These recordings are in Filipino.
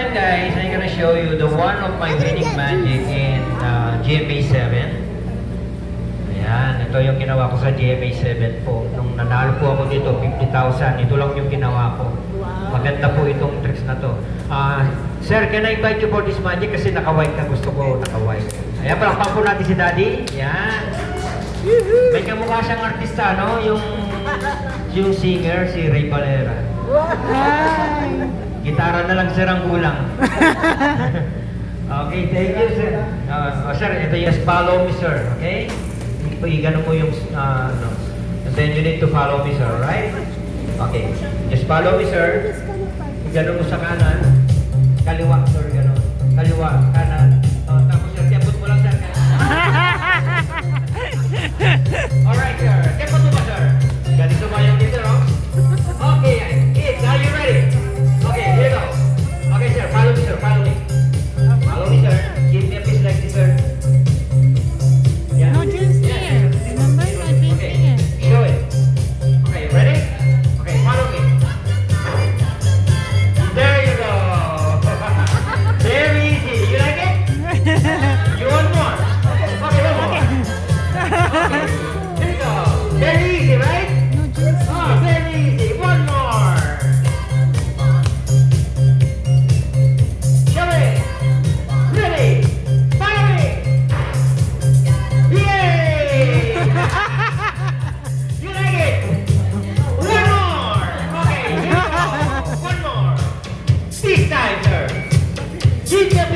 time, guys, I'm gonna show you the one of my winning magic in uh, GMA 7. Ayan, ito yung ginawa ko sa GMA 7 po. Nung nanalo po ako dito, 50,000. Ito lang yung ginawa ko. Maganda po itong tricks na to. Ah, sir, can I invite you for this magic? Kasi naka-white ka. Gusto ko naka-white. Ayan, palakpan po natin si Daddy. Ayan. May kamukha siyang artista, no? Yung, yung singer, si Ray Valera. Gitara na lang sir ang kulang. okay, thank you sir. Uh, oh, sir, ito yes, follow me sir, okay? Igano mo yung, uh, ano. And then you need to follow me sir, right? Okay, just follow me sir. Igano mo sa kanan. Kaliwa sir, gano. Kaliwa, kanan. Give me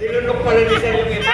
Nilunok pala ni sir yung iba.